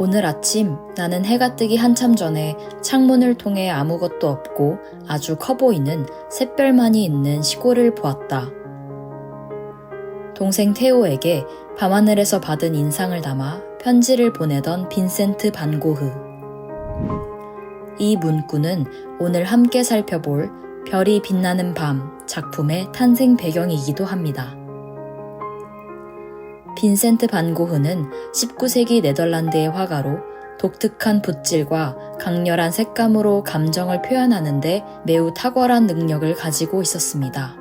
오늘 아침 나는 해가 뜨기 한참 전에 창문을 통해 아무것도 없고 아주 커 보이는 샛별만이 있는 시골을 보았다. 동생 테오에게 밤하늘에서 받은 인상을 담아 편지를 보내던 빈센트 반 고흐. 이 문구는 오늘 함께 살펴볼 별이 빛나는 밤 작품의 탄생 배경이기도 합니다. 빈센트 반 고흐는 19세기 네덜란드의 화가로 독특한 붓질과 강렬한 색감으로 감정을 표현하는데 매우 탁월한 능력을 가지고 있었습니다.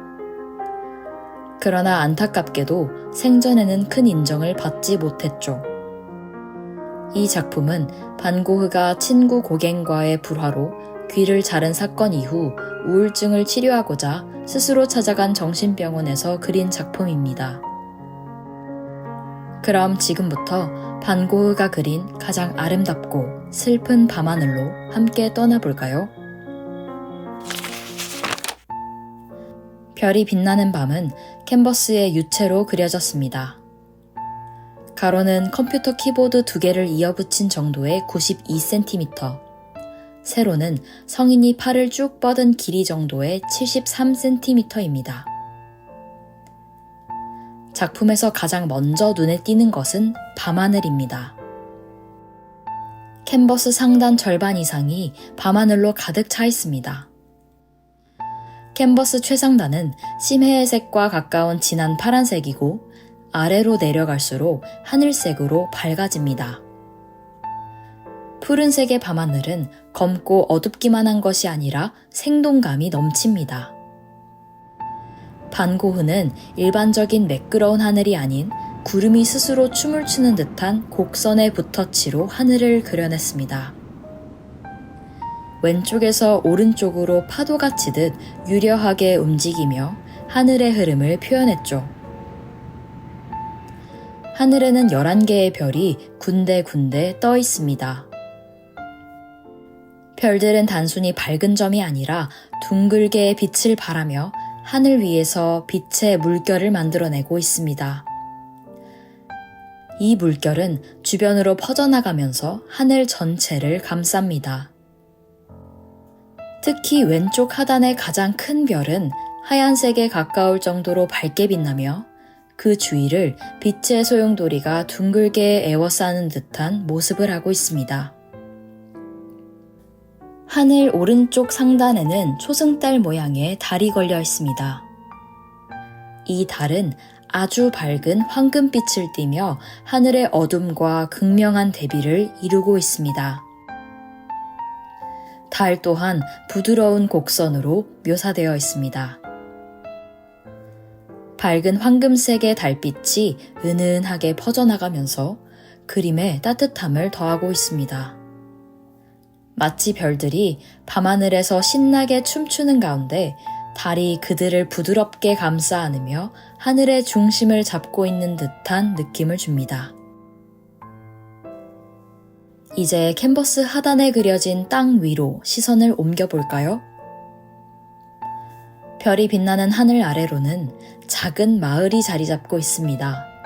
그러나 안타깝게도 생전에는 큰 인정을 받지 못했죠. 이 작품은 반고흐가 친구 고갱과의 불화로 귀를 자른 사건 이후 우울증을 치료하고자 스스로 찾아간 정신병원에서 그린 작품입니다. 그럼 지금부터 반고흐가 그린 가장 아름답고 슬픈 밤하늘로 함께 떠나볼까요? 별이 빛나는 밤은 캔버스의 유체로 그려졌습니다. 가로는 컴퓨터 키보드 두 개를 이어붙인 정도의 92cm, 세로는 성인이 팔을 쭉 뻗은 길이 정도의 73cm입니다. 작품에서 가장 먼저 눈에 띄는 것은 밤하늘입니다. 캔버스 상단 절반 이상이 밤하늘로 가득 차 있습니다. 캔버스 최상단은 심해의색과 가까운 진한 파란색이고 아래로 내려갈수록 하늘색으로 밝아집니다. 푸른색의 밤하늘은 검고 어둡기만 한 것이 아니라 생동감이 넘칩니다. 반고흐는 일반적인 매끄러운 하늘이 아닌 구름이 스스로 춤을 추는 듯한 곡선의 붓터치로 하늘을 그려냈습니다. 왼쪽에서 오른쪽으로 파도가 치듯 유려하게 움직이며 하늘의 흐름을 표현했죠. 하늘에는 11개의 별이 군데군데 떠 있습니다. 별들은 단순히 밝은 점이 아니라 둥글게 빛을 발하며 하늘 위에서 빛의 물결을 만들어내고 있습니다. 이 물결은 주변으로 퍼져나가면서 하늘 전체를 감쌉니다. 특히 왼쪽 하단의 가장 큰 별은 하얀색에 가까울 정도로 밝게 빛나며 그 주위를 빛의 소용돌이가 둥글게 에워싸는 듯한 모습을 하고 있습니다. 하늘 오른쪽 상단에는 초승달 모양의 달이 걸려 있습니다. 이 달은 아주 밝은 황금빛을 띠며 하늘의 어둠과 극명한 대비를 이루고 있습니다. 달 또한 부드러운 곡선으로 묘사되어 있습니다. 밝은 황금색의 달빛이 은은하게 퍼져나가면서 그림에 따뜻함을 더하고 있습니다. 마치 별들이 밤하늘에서 신나게 춤추는 가운데 달이 그들을 부드럽게 감싸 안으며 하늘의 중심을 잡고 있는 듯한 느낌을 줍니다. 이제 캔버스 하단에 그려진 땅 위로 시선을 옮겨볼까요? 별이 빛나는 하늘 아래로는 작은 마을이 자리 잡고 있습니다.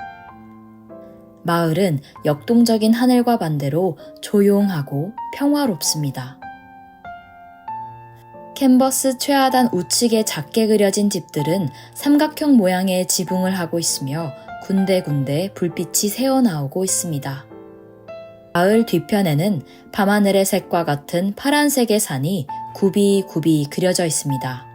마을은 역동적인 하늘과 반대로 조용하고 평화롭습니다. 캔버스 최하단 우측에 작게 그려진 집들은 삼각형 모양의 지붕을 하고 있으며 군데군데 불빛이 새어나오고 있습니다. 마을 뒤편에는 밤하늘의 색과 같은 파란색의 산이 굽이굽이 그려져 있습니다.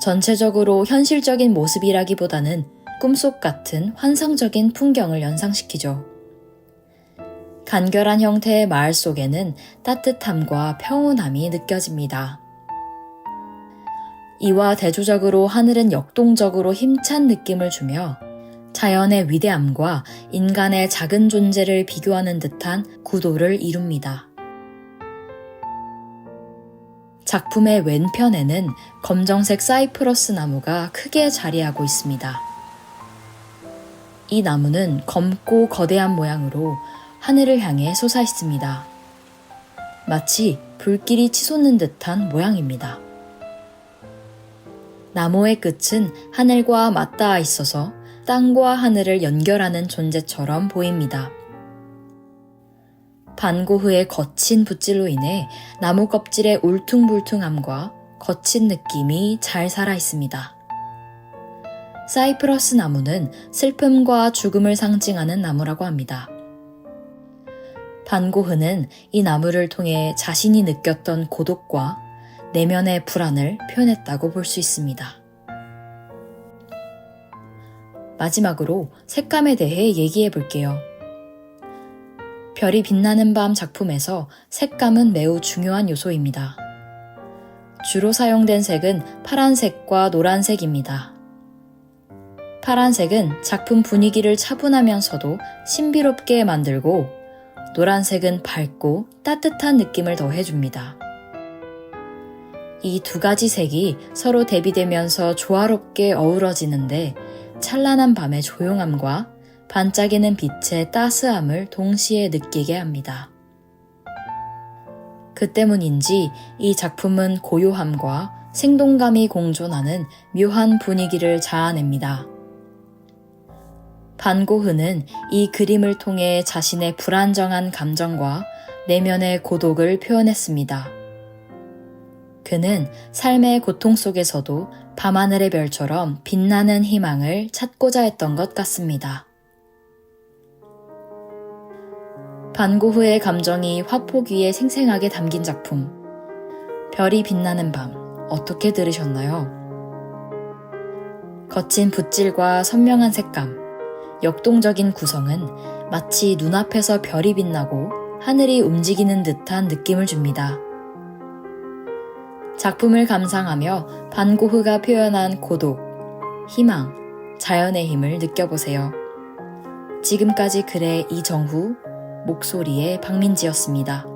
전체적으로 현실적인 모습이라기보다는 꿈속 같은 환상적인 풍경을 연상시키죠. 간결한 형태의 마을 속에는 따뜻함과 평온함이 느껴집니다. 이와 대조적으로 하늘은 역동적으로 힘찬 느낌을 주며 자연의 위대함과 인간의 작은 존재를 비교하는 듯한 구도를 이룹니다. 작품의 왼편에는 검정색 사이프러스 나무가 크게 자리하고 있습니다. 이 나무는 검고 거대한 모양으로 하늘을 향해 솟아 있습니다. 마치 불길이 치솟는 듯한 모양입니다. 나무의 끝은 하늘과 맞닿아 있어서 땅과 하늘을 연결하는 존재처럼 보입니다. 반고흐의 거친 붓질로 인해 나무 껍질의 울퉁불퉁함과 거친 느낌이 잘 살아 있습니다. 사이프러스 나무는 슬픔과 죽음을 상징하는 나무라고 합니다. 반고흐는 이 나무를 통해 자신이 느꼈던 고독과 내면의 불안을 표현했다고 볼 수 있습니다. 마지막으로 색감에 대해 얘기해 볼게요. 별이 빛나는 밤 작품에서 색감은 매우 중요한 요소입니다. 주로 사용된 색은 파란색과 노란색입니다. 파란색은 작품 분위기를 차분하면서도 신비롭게 만들고 노란색은 밝고 따뜻한 느낌을 더해줍니다. 이 두 가지 색이 서로 대비되면서 조화롭게 어우러지는데 찬란한 밤의 조용함과 반짝이는 빛의 따스함을 동시에 느끼게 합니다. 그 때문인지 이 작품은 고요함과 생동감이 공존하는 묘한 분위기를 자아냅니다. 반고흐는 이 그림을 통해 자신의 불안정한 감정과 내면의 고독을 표현했습니다. 그는 삶의 고통 속에서도 밤하늘의 별처럼 빛나는 희망을 찾고자 했던 것 같습니다. 반고흐의 감정이 화폭 위에 생생하게 담긴 작품. 별이 빛나는 밤, 어떻게 들으셨나요? 거친 붓질과 선명한 색감, 역동적인 구성은 마치 눈앞에서 별이 빛나고 하늘이 움직이는 듯한 느낌을 줍니다. 작품을 감상하며 반고흐가 표현한 고독, 희망, 자연의 힘을 느껴보세요. 지금까지 글의 이정후, 목소리의 박민지였습니다.